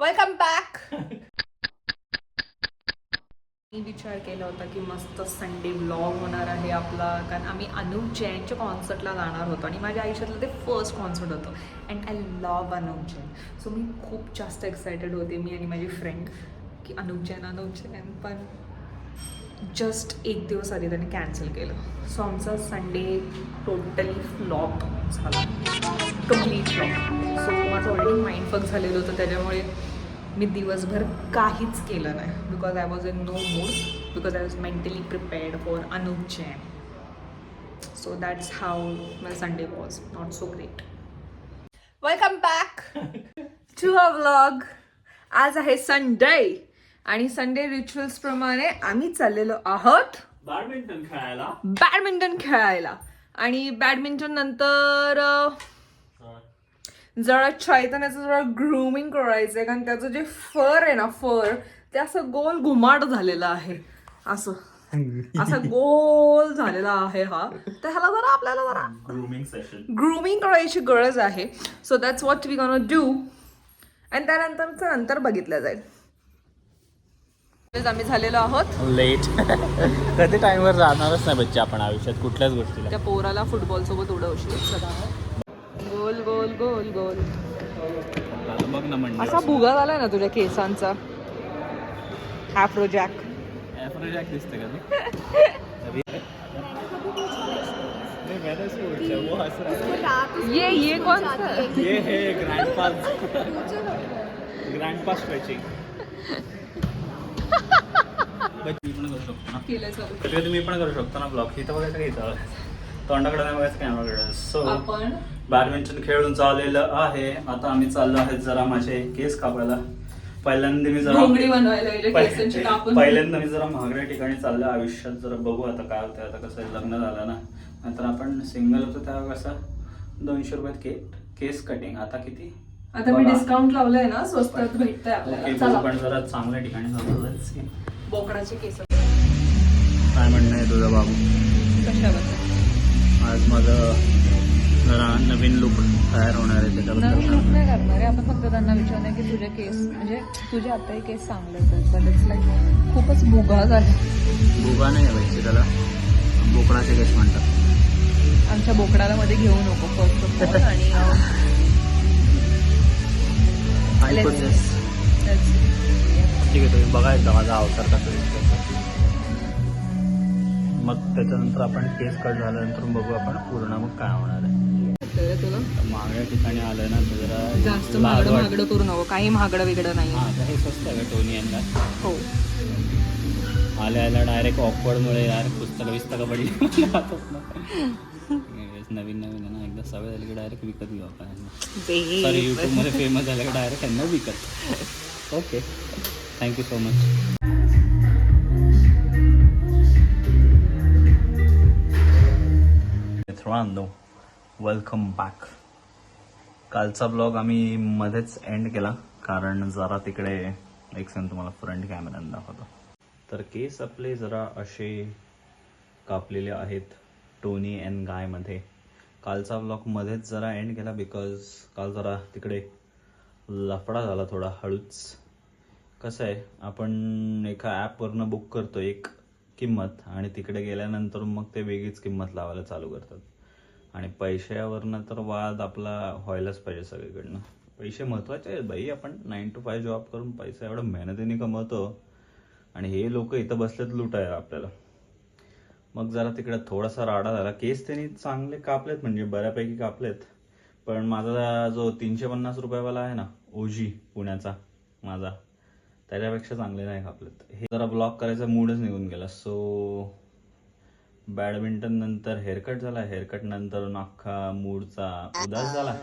Welcome back मी विचार केला होता की मस्त संडे ब्लॉग होणार आहे आपला. कारण आम्ही अनुप जैनच्या कॉन्सर्टला जाणार होतो आणि माझ्या आयुष्यातलं ते फर्स्ट कॉन्सर्ट होतं. And I love Anup Jain. So मी खूप जास्त एक्सायटेड होते मी आणि माझी फ्रेंड की अनुप जैन अनुप जैन. पण जस्ट एक दिवस आधी त्याने कॅन्सल केलं. सो आमचा संडे टोटली फ्लॉप झाला. कंप्लीट फ्लॉप सो माझं ऑलरेडी माइंड फक झालेलं होतं त्याच्यामुळे मी दिवसभर काहीच केलं नाही. Because I was in no mood because I was mentally prepared for Anup Jain so that's how my Sunday was not so great welcome back to a vlog आज आहे संडे आणि संडे रिच्युअल्स प्रमाणे आम्ही चाललेलो आहोत badminton खेळायला. Badminton खेळायला. आणि बॅडमिंटन नंतर अं, जरा चैतन्याचं जरा ग्रूमिंग करायचं आहे कारण त्याचं जे फर आहे ना फर ते असं गोल घुमाट झालेलं आहे. असं. असं गोल झालेला आहे हा. तर ह्याला जरा आपल्याला जरा ग्रूमिंग सेशन ग्रूमिंग करायची गरज आहे. So that's what we gonna do आणि त्यानंतरचं नंतर बघितलं जाईल. आम्ही झालेलो आहोत. लेट कधी टाइमवर जाणारच नाही बच्चे आपण आयुष्यात कुठल्याच गोष्टीला. त्या पोराला फुटबॉल सोबत उडवशील. सदा गोल गोल गोल गोल. बघ ना असा भुगा झालाय ना तुझ्या केसांचा. आफ्रो जॅक ॲफ्रोजॅक दिसते का ते? नहीं, मैंने सोचा, वो हंस रहा है. ये ये कौन सा ये है ग्रँडपास ग्रँडपा स्ट्रेचिंग मी पण करू शकतो ना. केलं चालू कधी कधी मी पण करू शकतो ना ब्लॉग इथं बघायचं इथं? तोंडाकडे नाही बघायचं कॅमेराकडे सो आपण बॅडमिंटन खेळून चाललेलं आहे. आता आम्ही चाललो आहे जरा माझे केस कापायला. पहिल्यांदा मी जरा घोंगडी बनवायला गेले केसांची पहि- कापून. पहिल्यांदा मी जरा महागड्या ठिकाणी चाललो. आयुष्यात जरा बघू आता काय होतं आता कसं लग्न झालं ना. नंतर आपण सिंगल होतो तेव्हा कसं दोनशे रुपयात के केस कटिंग आता किती? आता मी बघा. डिस्काउंट लावलंय ना स्वस्तात भेटतंय ओके आपल्याला चला पण जरा चांगल्या ठिकाणी Let's see. बोकडाचे केस. काय म्हणणं आहे तुझं बाबू? कशाबद्दल? आज माझं जरा नवीन लुक तयार होणार आहे त्याच्याबद्दल नवीन. लुक नाही करणार आहे. आता फक्त त्यांना विचारणार की तुझे केस म्हणजे तुझे आताही केस चांगले आहेत बट इट्स लाईक खूपच भुगाज आहे. भुगा नाही पाहिजे त्याला बोकडाचे केस म्हणतात. आमच्या बोकडाला मध्ये घेऊ नको फर्स्ट ऑफ ऑल आणि अं, Let's- let's- ठीक आहे तुम्ही बघा एकदा माझा अवतार कसा दिसतो मग त्याच्यानंतर आपण केस कट झाल्यानंतर बघू आपण पूर्ण मग काय होणार आहे. वाटतंय तुला? मागल्या ठिकाणी आलं ना तर जरा जास्त महागडं वाट- महागडं करू नको काही महागडं वेगळं नाही हा तर हे स्वस्त आहे का टोनी यांना. हो. आल्या आल्या डायरेक्ट ऑकवर्डमुळे यार पुस्तकं विस्तकं पडली. हातात ना. Anyways, नवीन नवीन आहे ना एकदा सवय झाली की डायरेक्ट विकत घेऊ आपण सॉरी यूट्यूबमध्ये फेमस झालं की डायरेक्ट त्यांना विकत. Okay thank you so much मित्रांनो वेलकम बॅक कालचा ब्लॉग आम्ही मध्येच एंड केला कारण जरा तिकडे एक सेकंड तुम्हाला फ्रंट कॅमेऱ्यानं दाखवतो. तर केस आपले जरा असे कापलेले आहेत टोनी अँड गायमध्ये कालचा ब्लॉग मध्येच जरा एंड केला बिकॉज काल जरा तिकडे लफडा झाला थोडा हळूच. कसं आहे आपण एका ॲपवरनं बुक करतो एक किंमत आणि तिकडे गेल्यानंतर मग ते वेगळीच किंमत लावायला चालू करतात. आणि पैशावरनं तर वाद आपला व्हायलाच पाहिजे सगळीकडनं. पैसे महत्त्वाचे आहेत बाई आपण नाईन टू फाय जॉब करून पैसा एवढं मेहनतीने कमवतो आणि हे लोक इथं बसलेत लुटाय आपल्याला. मग जरा तिकडे थोडासा राडा झाला. केस त्यांनी चांगले कापलेत म्हणजे बऱ्यापैकी कापलेत. पण माझा जो तीनशे पन्नास रुपयावाला आहे ना ओजी पुण्याचा माझा त्याच्यापेक्षा चांगले नाही कापलेत. हे जरा ब्लॉक करायचा मूडच निघून गेला. सो बॅडमिंटन नंतर हेअरकट झाला. हेअरकट नंतर अख्खा मूडचा उदास झाला.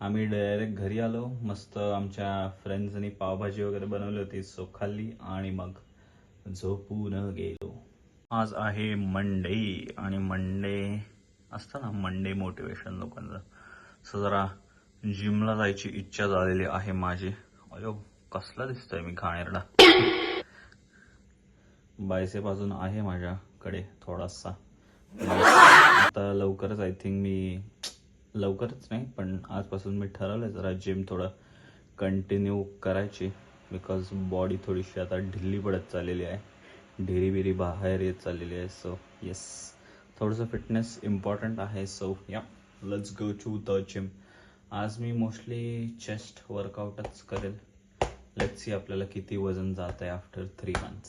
आम्ही डायरेक्ट घरी आलो. मस्त आमच्या फ्रेंड्सनी पावभाजी वगैरे बनवली होती. सो खाल्ली आणि मग झोपून गेलो. आज आहे मंडे आणि मंडे असतं ना मंडे मोटिवेशन लोकांचं. सो जरा जिमला जायची इच्छा झालेली आहे माझी. अयो कसला दिसतोय मी घाणेरडा. बायसेप अजून आहे कडे थोडासा. आता लवकरच आय थिंक मी लवकरच नाही पण आजपासून मी ठरवलंय जरा जिम थोडं कंटिन्यू करायची बिकॉज बॉडी थोडीशी आता ढिल्ली पडत चाललेली आहे. ढिरी बिरी बाहेर येत चाललेली आहे सो येस थोडंसं फिटनेस इम्पॉर्टंट आहे so yeah let's go to the gym आज मी मोस्टली चेस्ट वर्कआउटच करेल. लेट्स सी आपल्याला किती वजन जात आहे after three months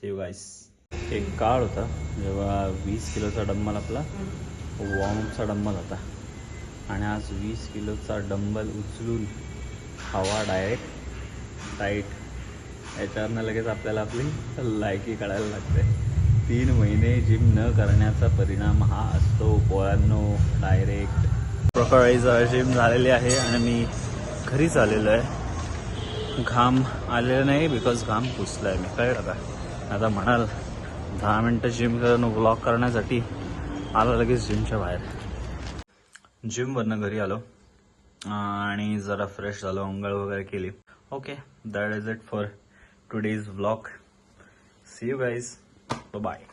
see you guys एक काळ होता जेव्हा वीस किलोचा डंबल आपला वॉर्मचा डंबल होता. आणि आज वीस किलोचा डंबल उचलून हवा डायरेक्ट टाईट याच्यावरनं लगेच आपल्याला आपली लायकी कळायला लागते. तीन महिने जिम न करण्याचा परिणाम हा असतो पोळ्यांनो डायरेक्ट प्रकाळी जिम झालेली आहे आणि मी घरीच आलेलो आहे. घाम आलेला नाही बिकॉज घाम पुसला आहे मी. कळलं का? आता म्हणाल दहा मिनटं जिम करून ब्लॉक करण्यासाठी आला लगेच जिमच्या बाहेर. जिमवरनं घरी आलो. आणि जरा फ्रेश झालो अंघोळ वगैरे केली. Okay that is it for today's vlog see you guys bye